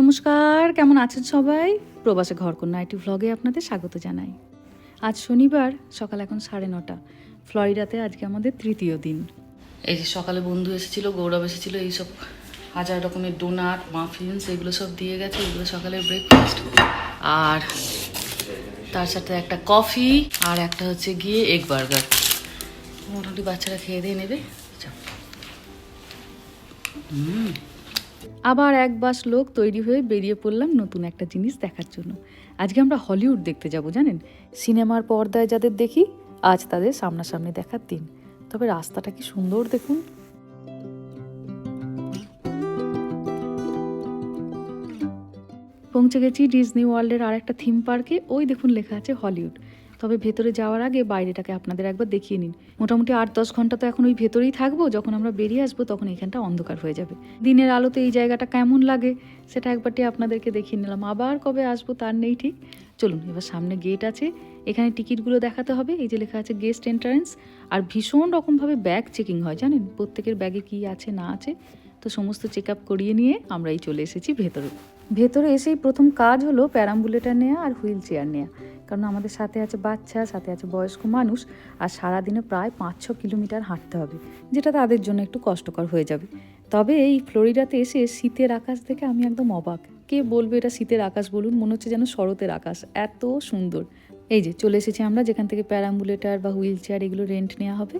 নমস্কার, কেমন আছেন সবাই? প্রবাসে ঘরকন্যা আইটি ভ্লগে আপনাদের স্বাগত জানাই। আজ শনিবার, সকাল এখন সাড়ে নটা। ফ্লোরিডাতে আজকে আমাদের তৃতীয় দিন। এই যে সকালে বন্ধু এসেছিল, গৌরব এসেছিল, এইসব হাজার রকমের ডোনাট মাফিনস এগুলো সব দিয়ে গেছে, এগুলো সকালের ব্রেকফাস্ট আর তার সাথে একটা কফি আর একটা হচ্ছে গিয়ে এগ বার্গার মোটামুটি বাচ্চারা খেয়ে দিয়ে নেবে। আবার এক বাস লোক তৈরি হয়ে বেরিয়ে পড়লাম নতুন একটা জিনিস দেখার জন্য। আজকে আমরা হলিউড দেখতে যাব, জানেন? সিনেমার পর্দায় যাদের দেখি, আজ তাদের সামনাসামনি দেখার দিন। তবে রাস্তাটা কি সুন্দর দেখুন। পৌঁছে গেছি ডিজনি ওয়ার্ল্ডের আর একটা থিম পার্কে। ওই দেখুন লেখা আছে হলিউড। তবে ভেতরে যাওয়ার আগে বাইরেটাকে আপনাদের একবার দেখিয়ে নিন। মোটামুটি আট দশ ঘণ্টা তো এখন ওই ভেতরেই থাকব, যখন আমরা বেরিয়ে আসব তখন এখানটা অন্ধকার হয়ে যাবে। দিনের আলোতে এই জায়গাটা কেমন লাগে সেটা একবারটি আপনাদেরকে দেখিয়ে নিলাম। আবার কবে আসব তার নেই ঠিক। চলুন, এবার সামনে গেট আছে। এখানে টিকিটগুলো দেখাতে হবে। এই যে লেখা আছে গেস্ট এন্ট্রান্স আর ভীষণ রকমভাবে ব্যাগ চেকিং হয়, জানেন? প্রত্যেকের ব্যাগে কি আছে, না আছে। তো সমস্ত চেক আপ করিয়ে নিয়ে আমরা এই চলে এসেছি ভেতরে। ভেতরে এসেই প্রথম কাজ হলো প্যারাম্বুলেটার নেওয়া আর হুইল চেয়ার নেওয়া কারণ আমাদের সাথে আছে বাচ্চা, সাথে আছে বয়স্ক মানুষ, আর সারাদিনে প্রায় পাঁচ ছ কিলোমিটার হাঁটতে হবে, যেটা তাদের জন্য একটু কষ্টকর হয়ে যাবে। তবে এই ফ্লোরিডাতে এসে শীতের আকাশ দেখে আমি একদম অবাক। কে বলবে এটা শীতের আকাশ বলুন? মনে হচ্ছে যেন শরতের আকাশ। এত সুন্দর। এই যে চলে এসেছি আমরা, যেখান থেকে প্যারাম্বুলেটার বা হুইল চেয়ার এগুলো রেন্ট নেওয়া হবে।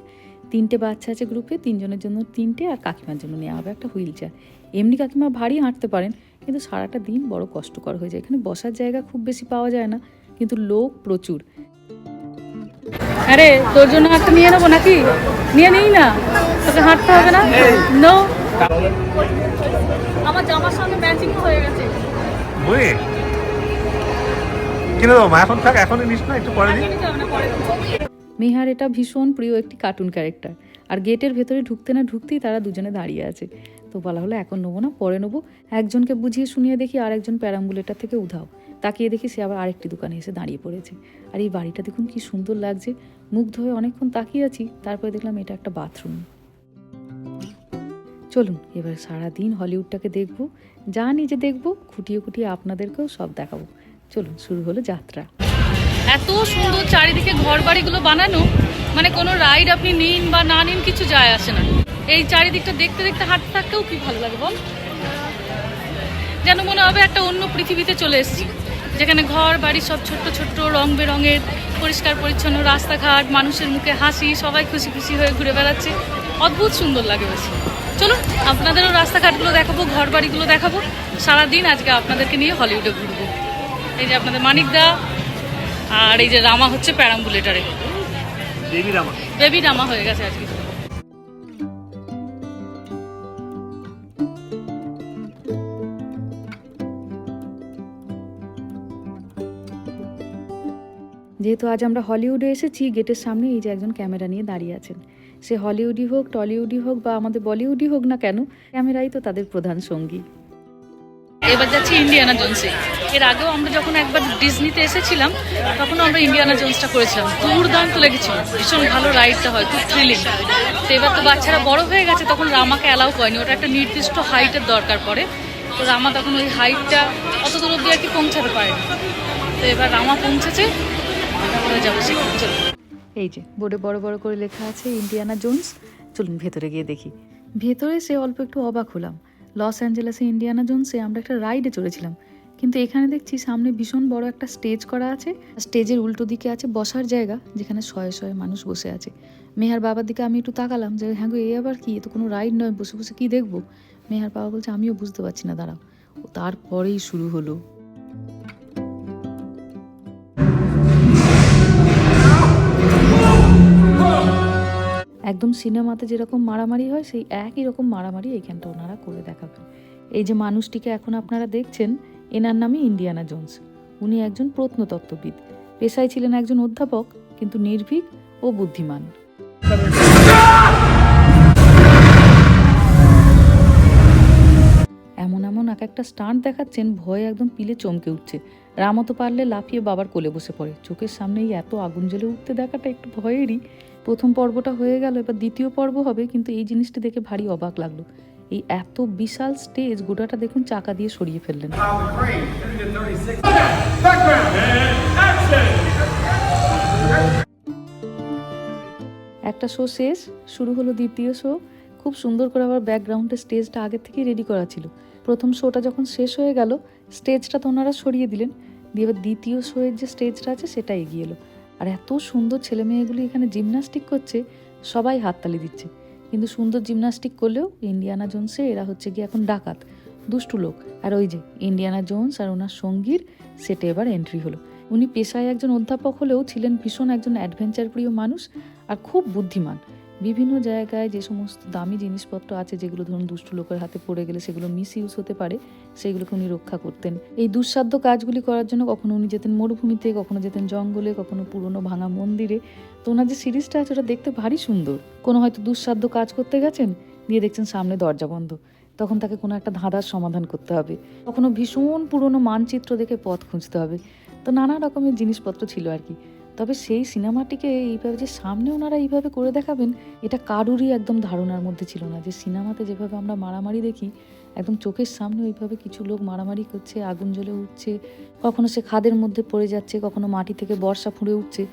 তিনটে বাচ্চা আছে গ্রুপে তিনজনের জন্য তিনটে আর কাকিমার জন্য নেওয়া হবে একটা হুইল চেয়ার। এমনি কাকিমা ভারী হাঁটতে পারেন, কিন্তু সারাটা দিন বড় কষ্টকর হয়ে যায়। এখানে বসার জায়গা খুব বেশি পাওয়া যায় না। কিন্তু লোক প্রচুর। আরে তোর জন্য একটা নিয়ে নেব নাকি? নিয়ে নেই না। তোকে হাঁটতে হবে না? নো আমার জামার সঙ্গে ম্যাচিং হয়ে গেছে। বুঝলি কিনে দেবো মা? এখন থাক এখনই নিস না একটু পরে দিই মেহার এটা ভীষণ প্রিয় একটি কার্টুন ক্যারেক্টার আর গেটের ভেতরে ঢুকতে না ঢুকতেই তারা দুজনে দাঁড়িয়ে আছে। তো বলা হলো এখন নেব না পরে নেব। একজনকে বুঝিয়ে শুনিয়ে দেখি আর একজন প্যারাম্বুলেটার থেকে উধাও। তাকিয়ে দেখি সে আবার আরেকটি দোকানে এসে দাঁড়িয়ে পড়েছে। আর এই বাড়িটা দেখুন কি সুন্দর লাগছে। মুগ্ধ হয়ে অনেকক্ষণ তাকিয়ে আছি, তারপরে দেখলাম এটা একটা বাথরুম। চলুন, এবার সারাদিন হলিউডটাকে দেখব, যা নিজে দেখব, খুঁটিয়ে খুঁটিয়ে আপনাদেরকেও সব দেখাবো। চলুন, শুরু হলো যাত্রা। এত সুন্দর চারিদিকে ঘর বাড়িগুলো বানানো মানে কোনো রাইড আপনি নিন বা না নিন কিছু যায় আসে না। এই চারিদিকটা দেখতে দেখতে হাঁটতে থাকতেও কি ভালো লাগে বল? যেন মনে হবে একটা অন্য পৃথিবীতে চলে এসেছি। যেখানে ঘর বাড়ি সব ছোট্ট ছোট্ট রং বেরঙের পরিষ্কার পরিচ্ছন্ন রাস্তাঘাট মানুষের মুখে হাসি সবাই খুশি খুশি হয়ে ঘুরে বেড়াচ্ছে। অদ্ভুত সুন্দর লাগে বেশি। চলুন আপনাদেরও রাস্তাঘাটগুলো দেখাবো ঘর বাড়িগুলো দেখাবো। সারাদিন আজকে আপনাদেরকে নিয়ে হলিউডে ঘুরবো। এই যে আপনাদের মানিকদা আর এই যে রামা হচ্ছে প্যারাম্বুলেটারে। দেবী রামা। বেবি রামা হয়ে গেছে আজকে। যেহেতু আজ আমরা হলিউডে এসেছি, গেটের সামনে এই যে একজন ক্যামেরা নিয়ে দাঁড়িয়ে আছেন। সে হলিউডই হোক, টলিউডই হোক বা আমাদের বলিউডই হোক না কেন, ক্যামেরাই তো তাদের প্রধান সঙ্গী। এবার যাচ্ছি ইন্ডিয়ানা জোনসে। এর আগেও আমরা যখন একবার ডিজনিতে এসেছিলাম তখন আমরা ইন্ডিয়ানা জোনসটা করেছিলাম। দুর্দান্ত লেগেছিল। ভীষণ ভালো রাইডটা হয়, খুব থ্রিলিং তো এবার তো বাচ্চারা বড় হয়ে গেছে, তখন রামাকে অ্যালাউ করেনি। ওটা একটা নির্দিষ্ট হাইটের দরকার পড়ে। তো রামা তখন ওই হাইটটা অত দূর অব্দি আর কি পৌঁছাতে পারেনি। তো এবার রামা পৌঁছেছে। এই যে, বোর্ডে বড় বড় করে লেখা আছে ইন্ডিয়ানা জোন্স। চলুন ভেতরে গিয়ে দেখি। ভেতরে সে অল্প একটু অবাক হলাম। লস অ্যাঞ্জেলেসে ইন্ডিয়ানা জোনসে আমরা একটা রাইডে চড়েছিলাম। কিন্তু এখানে দেখছি সামনে ভীষণ বড় একটা স্টেজ করা আছে। স্টেজের উল্টো দিকে আছে বসার জায়গা, যেখানে শয়ে শয়ে মানুষ বসে আছে। মেহার বাবার দিকে আমি একটু তাকালাম, যে হ্যাঁ গো, এ আবার কি? তো কোনো রাইড নয়, বসে বসে কি দেখব? মেহার বাবা বলছে, আমিও বুঝতে পারছি না, দাঁড়াও। তারপরেই শুরু হলো। একদম সিনেমাতে যেরকম মারামারি হয়, সেই একই রকম মারামারি এইখানটা ওনারা করে দেখাবেন। এই যে মানুষটিকে এখন আপনারা দেখছেন, এনার নামই ইন্ডিয়ানা জোন্স। উনি একজন প্রত্নতত্ত্ববিদ। পেশায় ছিলেন একজন অধ্যাপক, কিন্তু নির্ভীক ও বুদ্ধিমান। এমন এমন এক একটা স্টান্ট দেখাচ্ছেন, ভয়ে একদম পিলে চমকে উঠছে। রামতো পারলে লাফিয়ে বাবার কোলে বসে পড়ে। চোখের সামনেই এত আগুন জ্বলে উঠতে দেখাটা একটু ভয়েরই। প্রথম পর্বটা হয়ে গেল, এবার দ্বিতীয় পর্ব হবে, কিন্তু এই জিনিসটি দেখে ভারী অবাক লাগল। এই এত বিশাল স্টেজ গোটাটা দেখুন চাকা দিয়ে সরিয়ে ফেললেন। একটা শো শেষ, শুরু হলো দ্বিতীয় শো খুব সুন্দর করে আবার ব্যাকগ্রাউন্ডে স্টেজটা আগের থেকেই রেডি করা ছিল। প্রথম শোটা যখন শেষ হয়ে গেল স্টেজটা তো ওনারা সরিয়ে দিলেন। দিয়ে এবার দ্বিতীয় শোয়ের যে স্টেজটা আছে, সেটা এগিয়ে এলো। আর এত সুন্দর ছেলে মেয়েগুলি এখানে জিমনাস্টিক করছে, সবাই হাততালি দিচ্ছে। কিন্তু সুন্দর জিমনাস্টিক করলেও ইন্ডিয়ানা জোনসে এরা হচ্ছে গিয়ে এখন ডাকাত, দুষ্টু লোক। আর ওই যে ইন্ডিয়ানা জোনস আর ওনার সঙ্গীর সেটে এবার এন্ট্রি হলো। উনি পেশায় একজন অধ্যাপক হলেও ছিলেন ভীষণ একজন অ্যাডভেঞ্চার প্রিয় মানুষ আর খুব বুদ্ধিমান। বিভিন্ন জায়গায় যে সমস্ত দামি জিনিসপত্র আছে, যেগুলো ধরুন দুষ্টু লোকের হাতে পড়ে গেলে সেগুলো মিস ইউজ হতে পারে, সেগুলোকে উনি রক্ষা করতেন। এই দুঃসাধ্য কাজগুলি করার জন্য কখনো উনি যেতেন মরুভূমিতে, কখনো যেতেন জঙ্গলে, কখনো পুরনো ভাঙা মন্দিরে। তো ওনার যে সিরিজটা আছে, ওটা দেখতে ভারী সুন্দর। কোনো হয়তো দুঃসাধ্য কাজ করতে গেছেন দিয়ে দেখছেন সামনে দরজা বন্ধ। তখন তাকে কোনো একটা ধাঁধার সমাধান করতে হবে। কখনো ভীষণ পুরনো মানচিত্র দেখে পথ খুঁজতে হবে। তো নানা রকমের জিনিসপত্র ছিল আর কি। তবে সেই সিনেমাটিকে এইভাবে যে সামনে ওনারা এইভাবে করে দেখাবেন, এটা কারুরই একদম ধারণার মধ্যে ছিল না। যে সিনেমাতে যেভাবে আমরা মারামারি দেখি, একদম চোখের সামনে ওইভাবে কিছু লোক মারামারি করছে, আগুন জ্বলে উঠছে, কখনো সে খাদের মধ্যে পড়ে যাচ্ছে, কখনো মাটি থেকে বর্ষা ফুঁড়ে উঠছে,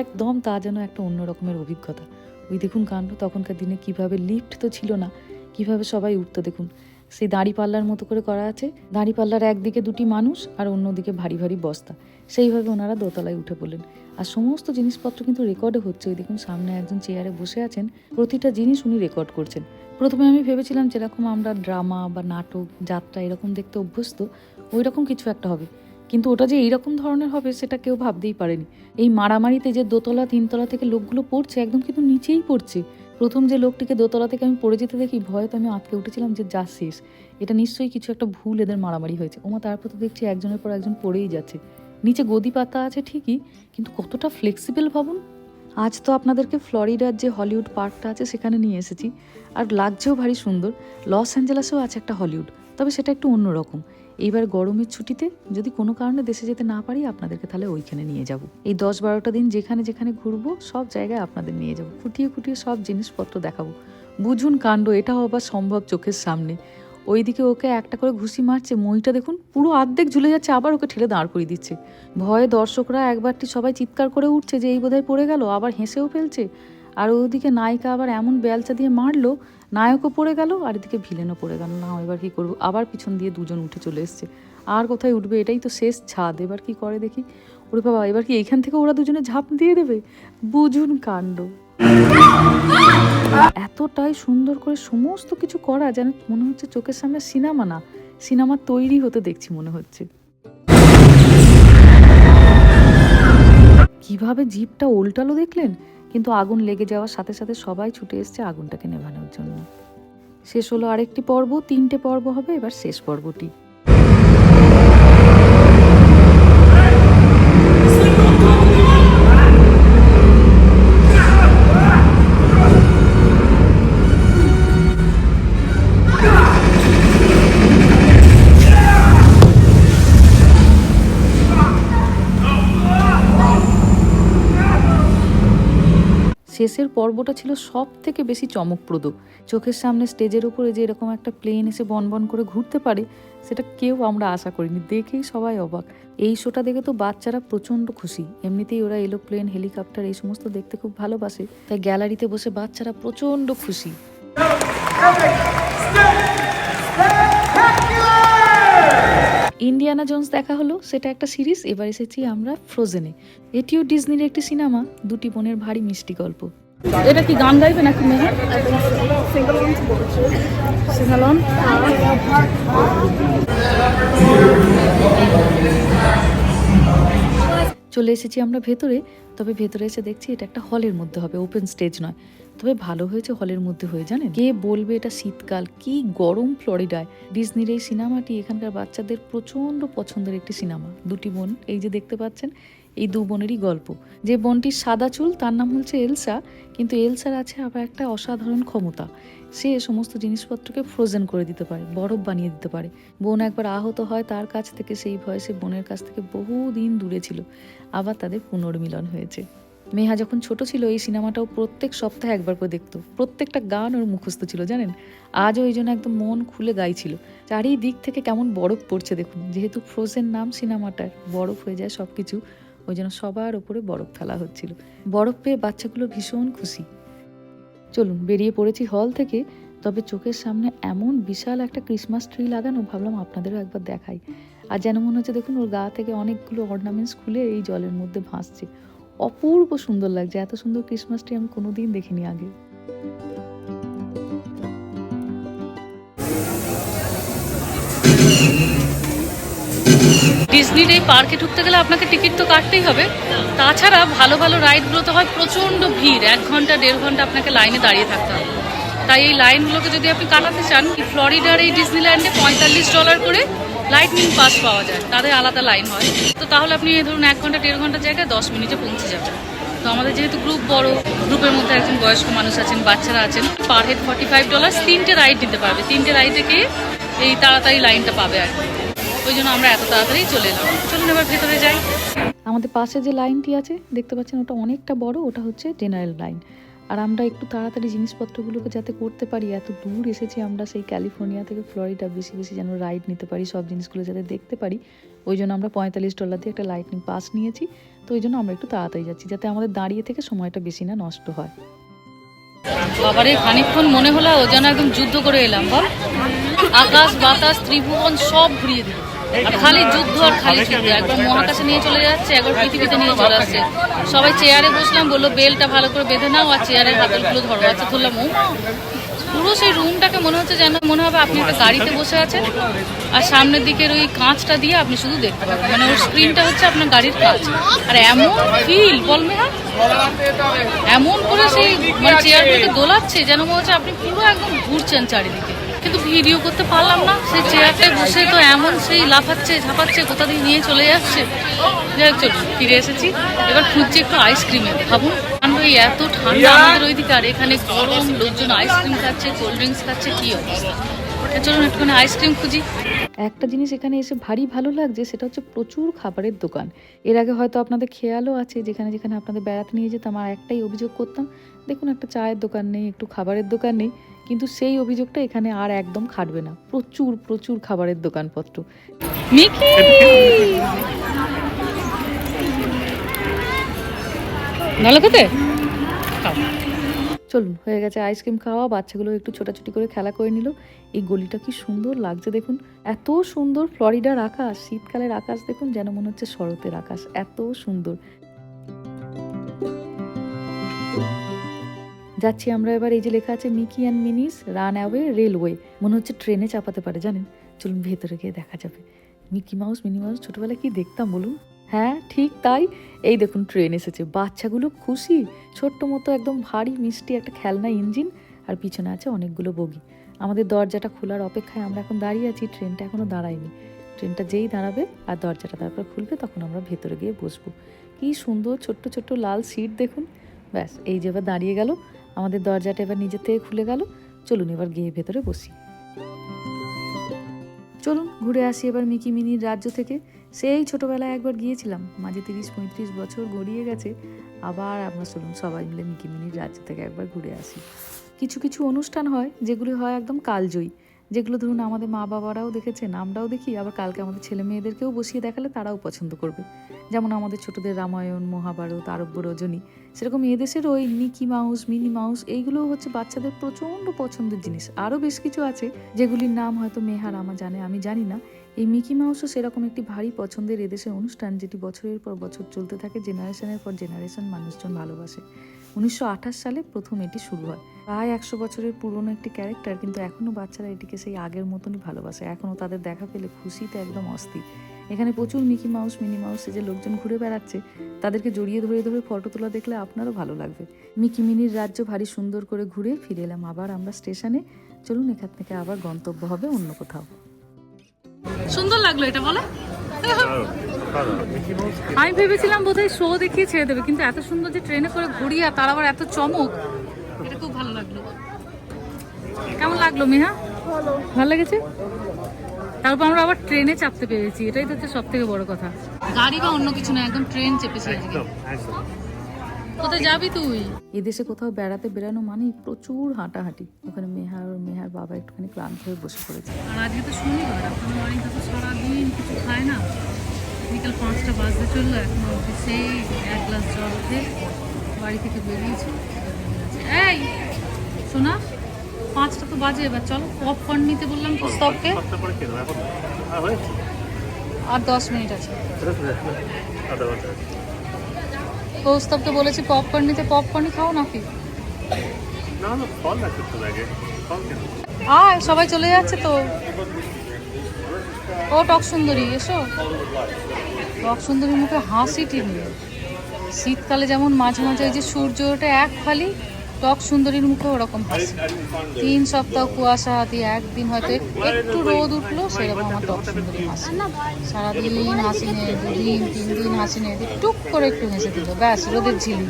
একদম তা যেন একটা অন্য রকমের অভিজ্ঞতা। ওই দেখুন কাণ্ড, তখনকার দিনে কীভাবে লিফট তো ছিল না, কীভাবে সবাই উঠতো দেখুন। সেই দাঁড়িপাল্লার মতো করে করা আছে দাঁড়িপাল্লার একদিকে দুটি মানুষ আর অন্যদিকে ভারী ভারী বস্তা। সেইভাবে ওনারা দোতলায় উঠে পড়লেন। আর সমস্ত জিনিসপত্র কিন্তু রেকর্ডে হচ্ছে। ওই দেখুন, সামনে একজন চেয়ারে বসে আছেন। প্রতিটা জিনিস উনি রেকর্ড করছেন। প্রথমে আমি ভেবেছিলাম যেরকম আমরা ড্রামা বা নাটক, যাত্রা এরকম দেখতে অভ্যস্ত ওই রকম কিছু একটা হবে। কিন্তু ওটা যে এইরকম ধরনের হবে, সেটা কেউ ভাবতেই পারেনি। এই মারামারিতে যে দোতলা, তিনতলা থেকে লোকগুলো পড়ছে, একদম কিন্তু নিচেই পড়ছে। প্রথম যে লোকটিকে দোতলা থেকে আমি পড়ে যেতে দেখি, ভয়ে তো আমি আটকে উঠেছিলাম যে যা শেষ। এটা নিশ্চয়ই কিছু একটা ভুল এদের মারামারি হয়েছে। ওমা তারপর তো দেখছি একজনের পর একজন পড়েই যাচ্ছে। নিচে গদি পাতা আছে ঠিকই, কিন্তু কতটা ফ্লেক্সিবল ভাবুন। আজ তো আপনাদেরকে ফ্লোরিডার যে হলিউড পার্কটা আছে সেখানে নিয়ে এসেছি, আর লাগছেও ভারী সুন্দর। লস অ্যাঞ্জেলাসেও আছে একটা হলিউড, তবে সেটা একটু অন্যরকম এইবার গরমের ছুটিতে যদি কোনো কারণে দেশে যেতে না পারি, আপনাদেরকে তাহলে ওইখানে নিয়ে যাব। এই দশ বারোটা দিন যেখানে যেখানে ঘুরবো, সব জায়গায় আপনাদের নিয়ে যাব। খুঁটিয়ে খুঁটিয়ে সব জিনিসপত্র দেখাবো। বুঝুন কাণ্ড, এটাও আবার সম্ভব চোখের সামনে। ওইদিকে ওকে একটা করে ঘুষি মারছে, মইটা দেখুন পুরো আর্ধেক ঝুলে যাচ্ছে, আবার ওকে ঠেলে দাঁড় করিয়ে দিচ্ছে। ভয়ে দর্শকরা একবারটি সবাই চিৎকার করে উঠছে যে এই বোধহয় পড়ে গেল, আবার হেসেও ফেলছে। আর ওদিকে নায়িকা আবার এমন বেলচা দিয়ে মারলো, নায়কও পড়ে গেল আর এদিকে ভিলেনও পড়ে গেল। না এবার কি করব? আবার পিছন দিয়ে দুজন উঠে চলে এসছে। আর কোথায় উঠবে? এটাই তো শেষ ছাদ। এবার কি করে দেখি? ওরে বাবা, এবার কি এইখান থেকে ওরা দুজনে ঝাঁপ দিয়ে দেবে? বুঝুন কাণ্ড। এতটাই সুন্দর করে সমস্ত কিছু করা যেন মনে হচ্ছে চোখের সামনে সিনেমা না, সিনেমা তৈরি হতে দেখছি মনে হচ্ছে। কীভাবে জিপটা উল্টালো দেখলেন? কিন্তু আগুন লেগে যাওয়ার সাথে সাথে সবাই ছুটে এসছে আগুনটাকে নেভানোর জন্য। শেষ হলো আরেকটি পর্ব, তিনটে পর্ব হবে, এবার শেষ পর্বটি। শেষের পর্বটা ছিল সব থেকে বেশি চমকপ্রদ। চোখের সামনে স্টেজের উপরে যে এরকম একটা প্লেন এসে বনবন করে ঘুরতে পারে, সেটা কেউ আমরা আশা করিনি। দেখেই সবাই অবাক। এই শোটা দেখে তো বাচ্চারা প্রচণ্ড খুশি। এমনিতেই ওরা এলোপ্লেন হেলিকপ্টার এই সমস্ত দেখতে খুব ভালোবাসে। তাই গ্যালারিতে বসে বাচ্চারা প্রচণ্ড খুশি। ইন্ডিয়ানা জোন্স দেখা হলো সেটা একটা সিরিজ এবার এসেছি আমরা ফ্রোজেনে এটিও ডিজনির একটি সিনেমা দুটি বোনের ভারী মিষ্টি গল্প। এটা কি গান গাইবে নাকি মেয়ে সিঙ্গালন। চলে এসেছি আমরা ভেতরে তবে ভেতরে এসে দেখছি এটা একটা হলের মধ্যে হবে ওপেন স্টেজ নয়। তবে ভালো হয়েছে হলের মধ্যে হয়ে, জানেন? কে বলবে এটা শীতকাল? কি গরম ফ্লোরিডায়। ডিজনির এই সিনেমাটি এখানকার বাচ্চাদের প্রচণ্ড পছন্দের একটি সিনেমা। দুটি বোন, এই যে দেখতে পাচ্ছেন, এই দু বোনেরই গল্প। যে বোনটির সাদা চুল, তার নাম হচ্ছে এলসা, কিন্তু এলসার আছে আবার একটা অসাধারণ ক্ষমতা। সে সমস্ত জিনিসপত্রকে ফ্রোজেন করে দিতে পারে, বরফ বানিয়ে দিতে পারে। বোন একবার আহত হয় তার কাছ থেকে, সেই ভয়ে সে বোনের কাছ থেকে বহুদিন দূরে ছিল। আবার তাদের পুনর্মিলন হয়েছে। মেহা যখন ছোট ছিল, এই সিনেমাটাও প্রত্যেক সপ্তাহে একবার করে দেখতো। প্রত্যেকটা গান ওর মুখস্থ ছিল, জানেন? আজও ওই জন্য একদম মন খুলে গাইছিল। চারিদিক থেকে কেমন বরফ পড়ছে দেখুন। যেহেতু ফ্রোজেন নাম সিনেমাটার, বরফ হয়ে যায় সব কিছু ওই জন্য সবার ওপরে বরফ ফেলা হচ্ছিল। বরফ পেয়ে বাচ্চাগুলো ভীষণ খুশি। চলুন, বেরিয়ে পড়েছি হল থেকে, তবে চোখের সামনে এমন বিশাল একটা ক্রিসমাস ট্রি লাগানো, ভাবলাম আপনাদেরও একবার দেখাই। আর যেন মনে হচ্ছে, দেখুন, ওর গা থেকে অনেকগুলো অর্নামেন্টস খুলে এই জলের মধ্যে ভাসছে। অপূর্ব সুন্দর লাগছে। এত সুন্দর ক্রিসমাস ট্রি আমি কোনোদিন দেখিনি আগে। ডিজনির এই পার্কে ঢুকতে গেলে আপনাকে টিকিট তো কাটতেই হবে। তাছাড়া ভালো ভালো রাইডগুলোতে হয় প্রচণ্ড ভিড়। এক ঘণ্টা, দেড় ঘণ্টা আপনাকে লাইনে দাঁড়িয়ে থাকতে হবে। তাই এই লাইনগুলোকে যদি আপনি কাটাতে চান ফ্লোরিডার এই ডিজনিল্যান্ডে পঁয়তাল্লিশ ডলার করে লাইটনিং পাস পাওয়া যায়। তাদের আলাদা লাইন হয়। তো তাহলে আপনি ধরুন এক ঘণ্টা, দেড় ঘণ্টা জায়গায় দশ মিনিটে পৌঁছে যাবেন। তো আমাদের যেহেতু গ্রুপ বড় গ্রুপের মধ্যে একজন বয়স্ক মানুষ আছেন, বাচ্চারা আছেন per head forty five dollar তিনটে রাইড নিতে পারবে। তিনটে রাইডে গিয়ে এই তাড়াতাড়ি লাইনটা পাবে আর কি। ওই জন্য আমরা এত তাড়াতাড়ি চলে এলাম। চলুন এবার ভেতরে যাই। আমাদের পাশে যে লাইনটি আছে, দেখতে পাচ্ছেন ওটা অনেকটা বড়, ওটা হচ্ছে জেনারেল লাইন আর আমরা একটু তাড়াতাড়ি জিনিসপত্রগুলোকে যাতে করতে পারি, এত দূর এসেছি আমরা সেই ক্যালিফোর্নিয়া থেকে ফ্লোরিডা বেশি বেশি যেন রাইড নিতে পারি, সব জিনিসগুলো যাতে দেখতে পারি। ওই জন্য আমরা পঁয়তাল্লিশ ডলার দিয়ে একটা লাইটনিং পাস নিয়েছি। তো ওই জন্য আমরা একটু তাড়াতাড়ি যাচ্ছি, যাতে আমাদের দাঁড়িয়ে থেকে সময়টা বেশি না নষ্ট হয়। বাবারে, খানিকক্ষণ মনে হলো ও যেন একদম যুদ্ধ করে এলাম, বল। আকাশ, বাতাস, ত্রিভুবন সব ঘুরিয়ে দিল। খালি যুদ্ধ আর খালি যুদ্ধ। একবার মহাকাশে নিয়ে চলে যাচ্ছে একবার পৃথিবীতে নিয়ে চলে আসছে। সবাই চেয়ারে বসলাম বলল বেলটা ভালো করে বেঁধে নাও আর চেয়ারের হাতলগুলো ধরো। আচ্ছা ধরলাম ও পুরো সেই রুমটাকে মনে হচ্ছে যেন মনে হবে আপনি একটা গাড়িতে বসে আছেন আর সামনের দিকের ওই কাঁচটা দিয়ে আপনি শুধু দেখতে পাবেন। মানে ওর স্ক্রিনটা হচ্ছে আপনার গাড়ির কাঁচ। আর এমন ফিল বল মেহা। এমন করে সেই মানে চেয়ারগুলোকে দোলাচ্ছে যেন মনে হচ্ছে আপনি পুরো একদম ঘুরছেন চারিদিকে। কিন্তু ভিডিও করতে পারলাম না। সেই চেয়ারটায় বসে তো এমন সেই লাফাচ্ছে ঝাপাচ্ছে কোথা দিয়ে নিয়ে চলে যাচ্ছে। যাই হোক চলুন ফিরে এসেছি। এবার খুঁজছি একটু আইসক্রিমের ভাবুন কারণ ওই এত ঠান্ডা আমাদের ওইদিকে আর এখানে গরম লোকজন আইসক্রিম খাচ্ছে কোল্ড ড্রিঙ্কস খাচ্ছে কি অবস্থা? তা চলুন একটুখানি আইসক্রিম খুঁজি। একটা জিনিস এখানে এসে ভারী ভালো লাগছে সেটা হচ্ছে প্রচুর খাবারের দোকান। এর আগে হয়তো আপনাদের খেয়ালও আছে যেখানে যেখানে আপনাদের বেড়াতে নিয়ে যেতাম আর একটাই অভিযোগ করতাম দেখুন একটা চায়ের দোকান নেই একটু খাবারের দোকান নেই। কিন্তু সেই অভিযোগটা এখানে আর একদম খাটবে না। প্রচুর প্রচুর খাবারের দোকানপত্র। মিকি! চলুন, হয়ে গেছে আইসক্রিম খাওয়া। বাচ্চাগুলো একটু ছোটাছুটি করে খেলা করে নিল। এই গলিটা কি সুন্দর লাগছে দেখুন। এত সুন্দর ফ্লোরিডার আকাশ, শীতকালের আকাশ দেখুন, যেন মনে হচ্ছে শরতের আকাশ। এত সুন্দর। যাচ্ছি আমরা এবার, এই যে লেখা আছে Mickey and Minnie's run away railway মনে হচ্ছে ট্রেনে চাপাতে পারে, জানেন? চলুন ভেতরে গিয়ে দেখা যাবে। মিকি মাউস মিনি মাউস ছোটবেলায় কি দেখতাম বলুন? হ্যাঁ ঠিক তাই। এই দেখুন, ট্রেন এসেছে। বাচ্চাগুলো খুশি। ছোট্ট মতো, একদম ভারী, মিষ্টি একটা খেলনা, ইঞ্জিন, আর পিছনে আছে অনেকগুলো বগি। আমাদের দরজাটা খোলার অপেক্ষায় আমরা এখন দাঁড়িয়ে আছি, ট্রেনটা এখনও দাঁড়ায়নি। ট্রেনটা যেই দাঁড়াবে আর দরজাটা তারপর খুলবে, তখন আমরা ভেতরে গিয়ে বসবো। কি সুন্দর, ছোট্ট ছোট্ট লাল সিট দেখুন। ব্যাস, এই যে দাঁড়িয়ে গেল। আমাদের দরজাটা এবার নিজের থেকে খুলে গেল। চলুন এবার গিয়ে ভেতরে বসি। চলুন, ঘুরে আসি এবার মিকি মিনির রাজ্য থেকে। সেই ছোটবেলায় একবার গিয়েছিলাম। মাঝে তিরিশ পঁয়ত্রিশ বছর গড়িয়ে গেছে। আবার আমরা চলুন সবাই মিলে মিকি মিনির রাজ্য থেকে একবার ঘুরে আসি। কিছু কিছু অনুষ্ঠান হয়, যেগুলি হয় একদম কালজয়ী। যেগুলো ধরুন আমাদের মা বাবারাও দেখেছেন, আমরাও দেখি, আবার কালকে আমাদের ছেলে মেয়েদেরকেও বসিয়ে দেখালে তারাও পছন্দ করবে। যেমন আমাদের ছোটদের রামায়ণ, মহাভারত, আরব্য, রজনী, সেরকম এদেশের ওই মিকি মাউস, মিনি মাউস এইগুলোও হচ্ছে বাচ্চাদের প্রচণ্ড পছন্দের জিনিস। আরও বেশ কিছু আছে যেগুলির নাম হয়তো মেহার আমা জানে, আমি জানি না। এই মিকি মাউসও সেরকম একটি ভারী পছন্দের এদেশের অনুষ্ঠান যেটি বছরের পর বছর চলতে থাকে জেনারেশনের পর জেনারেশন মানুষজন ভালোবাসে। উনিশশো আঠাশ সালে প্রথম এটি শুরু হয়। প্রায় একশো বছরের পুরনো একটি ক্যারেক্টার কিন্তু এখনও বাচ্চারা এটিকে সেই আগের মতনই ভালোবাসে। এখনও তাদের দেখা পেলে খুশিতে একদম অস্থির। এখানে প্রচুর মিকি মাউস মিনি মাউসে যে লোকজন ঘুরে বেড়াচ্ছে তাদেরকে জড়িয়ে ধরে ধরে ফটো তোলা দেখলে আপনারও ভালো লাগবে। মিকি মিনির রাজ্য ভারী সুন্দর করে ঘুরে ফিরে এলাম। আবার আমরা স্টেশনে। চলুন এখান থেকে আবার গন্তব্য হবে অন্য কোথাও। সুন্দর লাগল এটা বলো। আমি ভেবেছিলাম বোধহয় শো দেখিয়ে ছেড়ে দেবে কিন্তু এত সুন্দর যে ট্রেনে করে ঘুরিয়ে তার আবার এত চমক। খুব ভালো লাগল। কেমন লাগল মিহা? ভালো। লেগেছে? তারপর আমরা আবার ট্রেনে চাপতে পেরেছি এটাই তো হচ্ছে সব থেকে বড় কথা। গাড়ি বা অন্য কিছু না একদম ট্রেন চেপেছি আজকে একদম একদম। কোথায় যাবি তুই? এদেশে কোথাও বেড়াতে বেরানো মানেই প্রচুর হাঁটাহাঁটি। ওখানে মেহার মেহার বাবা একটুখানি ক্লান্ত হয়ে বসে পড়েছে। আর আজকে তো শনিবার আপনার তো সারাদিন কিছু খায় না। বিকাল পাঁচটা বাজতে চলল এখন সেই এক গ্লাস জল খেয়ে বাড়ি থেকে বেরিয়েছে। এই শোনা পাঁচটা তো বাজে এবার চলো পপকর্ন নিতে বললাম প্রস্তাবকে আর দশ মিনিট আছে। আধা ঘণ্টা কৌস্তবকে বলেছি পপকর্ন নিতে পপকর্নই খাও নাকি? আয় সবাই চলে যাচ্ছে তো। ও টক সুন্দরী এসো। টক সুন্দরীর মুখে হাসি টিনি শীতকালে যেমন মাঝে মাঝে ওই যে সূর্য ওঠে এক ফালি টক সুন্দরীর মুখে ওরকম হাসি তিন সপ্তাহ কুয়াশা দিয়ে একদিন হয়তো একটু রোদ উঠল সেরকম আমার টক সুন্দরী হাসি সারাদিন হাসি নেই দুদিন তিন দিন হাসি নেই দিয়ে টুক করে একটু হেসে দিল। ব্যাস রোদের ঝিলি?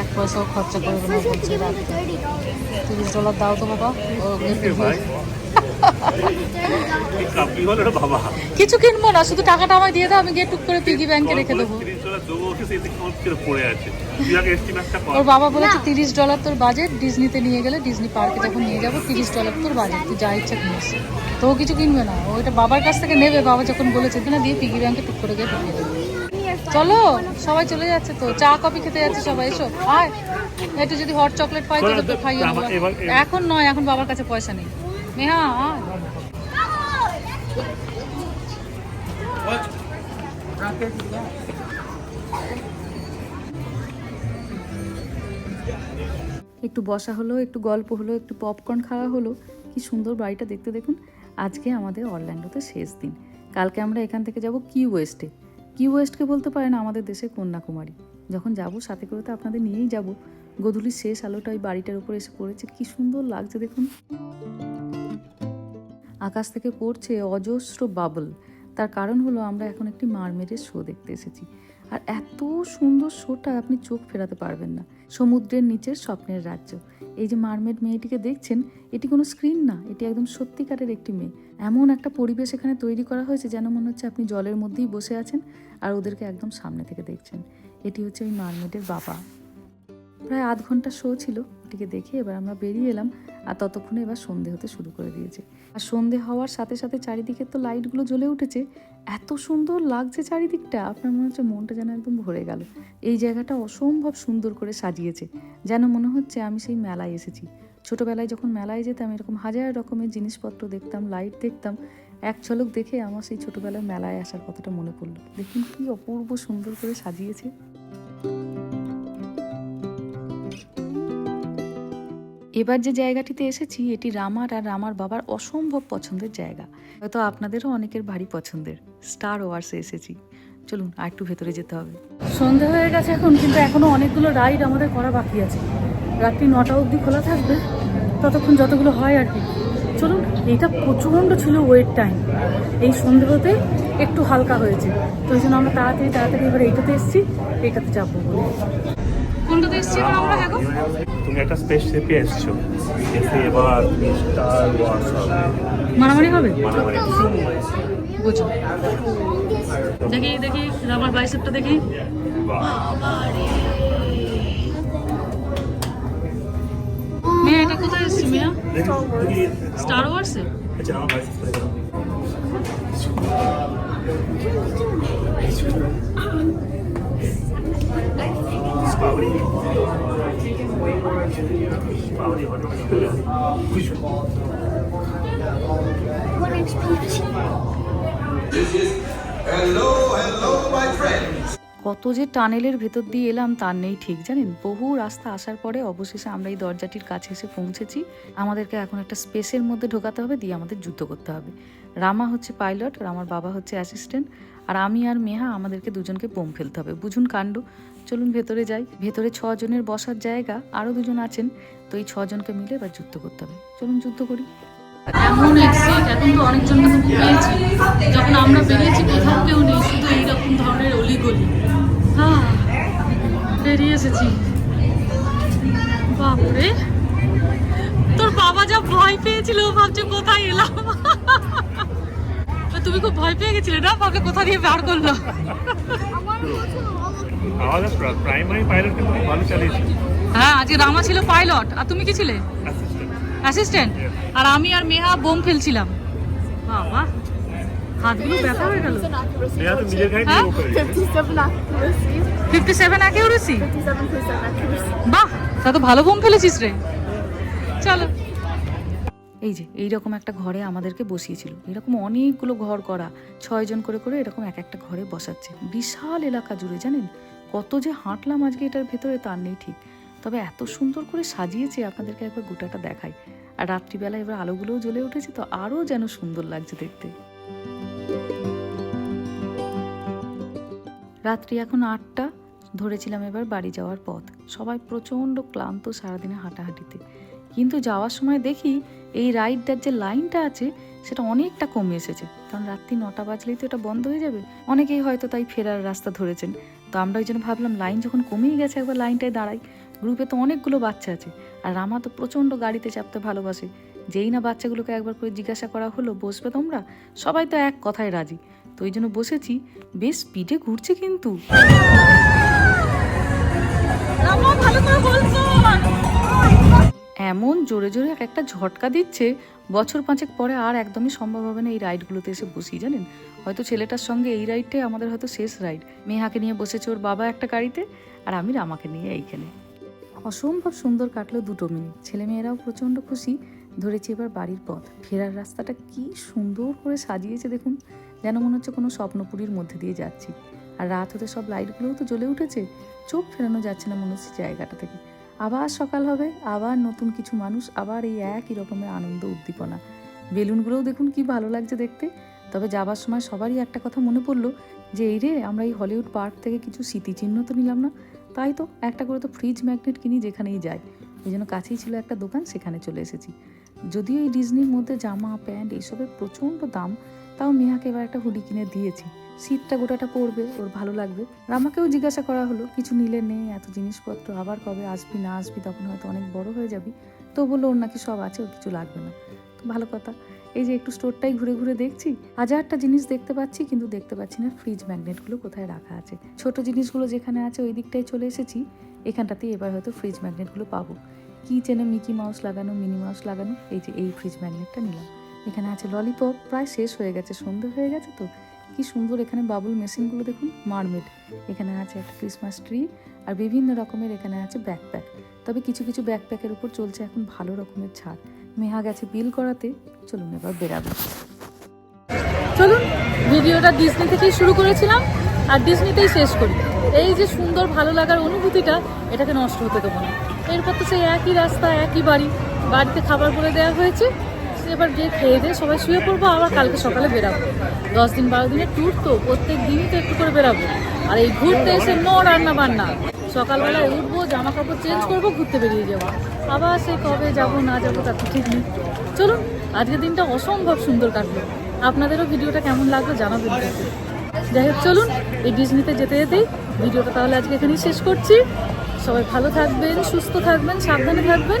এক পয়সাও খরচা করবে না বলছে তিরিশ ডলার দাও তো বাবা। ও কিছু কিনবো না শুধু টাকাটা আমায় দিয়ে দাও আমি গিয়ে টুক করে পিগি ব্যাংকে রেখে দেবো। দেবো ওকে সেই দিকে পড়ে আছে। তুই আগে এস্টিমেটটা কর। ওর বাবা বলেছে তিরিশ ডলার তোর বাজেট ডিজনিতে নিয়ে গেলে ডিজনি পার্কে যখন নিয়ে যাব তিরিশ ডলার তোর বাজেট তুই যা ইচ্ছা কিনিস। তো ও কিছু কিনবে না। ও এটা বাবার কাছ থেকে নেবে বাবা যখন বলেছে না দিয়ে পিগি ব্যাংকে টুক করে গিয়ে ঢুকিয়ে দেবে। চলো সবাই চলে যাচ্ছে তো। চা কফি খেতে যাচ্ছে সবাই এসো। আয়। একটু যদি হট চকলেট পাই তো খাইয়ে এবার- এখন নয় এখন বাবার কাছে পয়সা নেই। নেহা আয়। একটু বসা হলো, একটু গল্প হলো, একটু পপকর্ন খাওয়া হলো। কি সুন্দর বাড়িটা দেখতে দেখুন। আজকে আমাদের অরল্যান্ডোতে শেষ দিন। কালকে আমরা এখান থেকে যাব কি ওয়েস্টে। কি ওয়েস্টকে বলতে পারেন আমাদের দেশে কন্যাকুমারী। যখন যাব সাথে করে তো আপনাদের নিয়েই যাব। গধূলির শেষ আলোটা ওই বাড়িটার উপর এসে পড়েছে। কি সুন্দর লাগছে দেখুন। আকাশ থেকে পড়ছে অজস্র বাবল তার কারণ হলো আমরা এখন একটি মারমেডের শো দেখতে এসেছি। আর এত সুন্দর শোটা আপনি চোখ ফেরাতে পারবেন না। সমুদ্রের নিচের স্বপ্নের রাজ্য। এই যে মারমেড মেয়েটিকে দেখছেন, এটি কোনো স্ক্রিন না, এটি একদম সত্যিকারের একটি মেয়ে। এমন একটা পরিবেশ এখানে তৈরি করা হয়েছে যেন মনে হচ্ছে আপনি জলের মধ্যেই বসে আছেন আর ওদেরকে একদম সামনে থেকে দেখছেন। এটি হচ্ছে ওই মারমেডের বাবা। প্রায় আধ ঘণ্টা শো ছিল, এটিকে দেখে এবার আমরা বেরিয়ে এলাম আর ততক্ষণে এবার সন্ধে হতে শুরু করে দিয়েছে। আর সন্ধে হওয়ার সাথে সাথে চারিদিকে তো লাইটগুলো জ্বলে উঠেছে, এত সুন্দর লাগছে চারিদিকটা, আপনার মনে হচ্ছে মনটা যেন একদম ভরে গেল। এই জায়গাটা অসম্ভব সুন্দর করে সাজিয়েছে, যেন মনে হচ্ছে আমি সেই মেলায় এসেছি। ছোটোবেলায় যখন মেলায় যেতাম, এরকম হাজার রকমের জিনিসপত্র দেখতাম লাইট দেখতাম, এক ঝলক দেখে আমার সেই ছোটবেলায় মেলায় আসার কথাটা মনে পড়ল। দেখুন কি অপূর্ব সুন্দর করে সাজিয়েছে। এবার যে জায়গাটিতে এসেছি, এটি রামার আর রামার বাবার অসম্ভব পছন্দের জায়গা। হয়তো আপনাদেরও অনেকের ভারী পছন্দের। স্টার ওয়ার্সে এসেছি। চলুন, আর একটু ভেতরে যেতে হবে। সন্ধে হয়ে গেছে এখন, কিন্তু এখনও অনেকগুলো রাইড আমাদের করা বাকি আছে। রাত্রি নটা অবধি খোলা থাকবে। ততক্ষণ যতগুলো হয় আর কি। চলুন, এইটা প্রচণ্ড ছিল ওয়েট টাইম এই সন্ধে হতে একটু হালকা হয়েছে। তো ওই জন্য আমরা তাড়াতাড়ি তাড়াতাড়ি এবার এইটাতে এসেছি, এইটাতে যাব বলে। আমরা হ্যাঁ তুমি একটা স্পেস শেপে এসছো। এসে এবার তুমি স্টার ওয়ার্স হবে। মারামারি হবে? মারামারি। বুঝো দেখি দেখি আমার বাইসেপটা দেখি। মেয়া এটা কোথায় এসছি মেয়া? স্টার ওয়ার্সে আচ্ছা আমার কত যে টানেলের ভেতর দিয়ে এলাম তার নেই ঠিক জানেন? বহু রাস্তা আসার পরে অবশেষে আমরা এই দরজাটির কাছে এসে পৌঁছেছি। আমাদেরকে এখন একটা স্পেসের মধ্যে ঢোকাতে হবে দিয়ে আমাদের যুদ্ধ করতে হবে। রামা হচ্ছে পাইলট রামার বাবা হচ্ছে অ্যাসিস্ট্যান্ট। আর আমি আর মেহা আমাদেরকে দুজনকে বোম ফেলতে হবে। বুঝুন কাণ্ড, চলুন ভেতরে যাই। ভেতরে ছজনের বসার জায়গা আরও দুজন আছেন, তো এই ছজনকে মিলে এবার যুদ্ধ করতে হবে। চলুন যুদ্ধ করি। এমন এক্সিট এখন তো অনেকজনকে তো পেয়েছি যখন আমরা বেরিয়েছি, কোথাও কেউ নেই, শুধু এইরকম ধরনের অলিগলি। হ্যাঁ বেরিয়ে এসেছি। বাপরে, তোর বাবা যা ভয় পেয়েছিল ভাবছে কোথায় এলাম। তুমি খুব ভয় পেয়ে গেছিলে না? ভাবলে কোথা দিয়ে বার করল? আমাদের প্রাইমারি পাইলট কিন্তু ভালো চালিয়েছে হ্যাঁ আজকে রামা ছিল পাইলট আর তুমি কি ছিলে? অ্যাসিস্ট্যান্ট আর আমি আর মেহা বোম ফেলছিলাম। বাবা হাতগুলো ব্যথা হয়ে গেল। নেহা তো নিজের গাড়ি? নিয়ে করে 57 accuracy. ফিফটি সেভেন অ্যাকিউরেসি 57% বাহ তা তো ভালো বোম ফেলেছিস রে। চলো। এই যে, এইরকম একটা ঘরে আমাদেরকে বসিয়েছিল। এরকম অনেকগুলো ঘর করা ছয়জন করে করে এরকম এক একটা ঘরে বসাচ্ছে। বিশাল এলাকা জুড়ে, জানেন? কত যে হাঁটলাম আজকে এটার ভেতরে তার নেই ঠিক। তবে এত সুন্দর করে সাজিয়েছে, আপনাদেরকে একবার গোটাটা দেখাই। আর রাত্রিবেলা এবার আলোগুলোও জ্বলে উঠেছে, তো আরও যেন সুন্দর লাগছে দেখতে। রাত্রি এখন আটটা, ধরেছিলাম এবার বাড়ি যাওয়ার পথ। সবাই প্রচণ্ড ক্লান্ত সারাদিনে হাঁটাহাঁটিতে। কিন্তু যাওয়ার সময় দেখি এই রাইডটার যে লাইনটা আছে, সেটা অনেকটা কমে এসেছে। কারণ রাত্রি নটা বাজলেই তো এটা বন্ধ হয়ে যাবে। অনেকেই হয়তো তাই ফেরার রাস্তা ধরেছেন। তো আমরা ওই জন্য ভাবলাম লাইন যখন কমেই গেছে, একবার লাইনটায় দাঁড়াই। গ্রুপে তো অনেকগুলো বাচ্চা আছে। আর রামা তো প্রচণ্ড গাড়িতে চাপতে ভালোবাসে। যেই না বাচ্চাগুলোকে একবার করে জিজ্ঞাসা করা হলো, বসবে তোমরা? সবাই তো এক কথায় রাজি। তো ওই জন্য বসেছি। বেশ স্পিডে ঘুরছে কিন্তু। ভালো করে এমন জোরে জোরে এক একটা ঝটকা দিচ্ছে, বছর পাঁচেক পরে আর একদমই সম্ভব হবে না এই রাইডগুলোতে এসে বসি, জানেন? হয়তো ছেলেটার সঙ্গে এই রাইডটাই আমাদের হয়তো শেষ রাইড। মেহাকে নিয়ে বসেছে ওর বাবা একটা গাড়িতে আর আমি রামাকে নিয়ে এইখানে। অসম্ভব সুন্দর কাটলো দুটো মিনিট। ছেলেমেয়েরাও প্রচণ্ড খুশি, ধরেছি এবার বাড়ির পথ। ফেরার রাস্তাটা কি সুন্দর করে সাজিয়েছে, দেখুন। যেন মনে হচ্ছে কোনো স্বপ্নপুরীর মধ্যে দিয়ে যাচ্ছি। আর রাত হতে সব লাইটগুলোও তো জ্বলে উঠেছে। চোখ ফেরানো যাচ্ছে না মনে হচ্ছে জায়গাটা থেকে। আবার সকাল হবে, আবার নতুন কিছু মানুষ, আবার এই একই রকমের আনন্দ, উদ্দীপনা। বেলুনগুলোও দেখুন কি ভালো লাগছে দেখতে। তবে যাবার সময় সবারই একটা কথা মনে পড়ল যে, এই রে, আমরা এই হলিউড পার্ক থেকে কিছু স্মৃতিচিহ্ন তো নিলাম না? তাই তো একটা করে তো ফ্রিজ ম্যাগনেট কিনি যেখানেই যাই। ওই জন্য কাছেই ছিল একটা দোকান, সেখানে চলে এসেছি। যদিও এই ডিজনির মধ্যে জামা, প্যান্ট, এইসবের প্রচণ্ড দাম, তাও মেহাকে এবার একটা হুডি কিনে দিয়েছি। শীতটা গোটাটা পড়বে, ওর ভালো লাগবে। আর আমাকেও জিজ্ঞাসা করা হলো, কিছু নিলে নেই এত জিনিসপত্র, আবার কবে আসবি, না আসবি, তখন হয়তো অনেক বড় হয়ে যাবি। তো বলল, ওর নাকি সব আছে, ওর কিছু লাগবে না। তো ভালো কথা। এই যে একটু স্টোরটাই ঘুরে ঘুরে দেখছি, হাজারটা জিনিস দেখতে পাচ্ছি, কিন্তু দেখতে পাচ্ছি না ফ্রিজ ম্যাগনেটগুলো কোথায় রাখা আছে। ছোট জিনিসগুলো যেখানে আছে, ওই দিকটায় চলে এসেছি, এখানটাতেই এবার হয়তো ফ্রিজ ম্যাগনেটগুলো পাবো। কি চেনে মিকি মাউস লাগানো, মিনি মাউস লাগানো, এই যে এই ফ্রিজ ম্যাগনেটটা নিলাম। এখানে আছে ললিপপ, প্রায় শেষ হয়ে গেছে, সন্ধে হয়ে গেছে তো কি সুন্দর এখানে বাবুল মেশিনগুলো দেখুন মারমেড এখানে আছে একটা ক্রিসমাস ট্রি আর বিভিন্ন রকমের এখানে আছে ব্যাকপ্যাক তবে কিছু কিছু ব্যাকপ্যাকের উপর চলছে এখন ভালো রকমের ছাড়। মেহা গেছে বিল করাতে, চলুন এবার বেরাবো। চলুন, ভিডিওটা ডিজনি থেকেই শুরু করেছিলাম আর ডিজনিতেই শেষ করি। এই যে সুন্দর, ভালো লাগার অনুভূতিটা, এটাকে নষ্ট হতে দেবো না। এরপর তো সেই একই রাস্তা, একই বাড়ি, বাড়িতে খাবার বলে দেওয়া হয়েছে। এবার গিয়ে খেয়ে দিয়ে সবাই শুয়ে পড়ব, আবার কালকে সকালে বেরাবো। দশ দিন, বারো দিনের ট্যুর তো, প্রত্যেক দিনই তো একটু করে বেরাবো। আর এই ঘুরতে এসে নো রান্না বান্না সকালবেলায় উঠবো জামা কাপড় চেঞ্জ করব, ঘুরতে বেরিয়ে যাব। আবার সে কবে যাব, না যাব তার তো ঠিক নেই। চলুন, আজকের দিনটা অসম্ভব সুন্দর কাটলো। আপনাদেরও ভিডিওটা কেমন লাগল জানাবেন। যাই হোক, চলুন, এই ডিজনিতে যেতে যেতেই ভিডিওটা তাহলে আজকে এখানেই শেষ করছি। সবাই ভালো থাকবেন, সুস্থ থাকবেন, সাবধানে থাকবেন।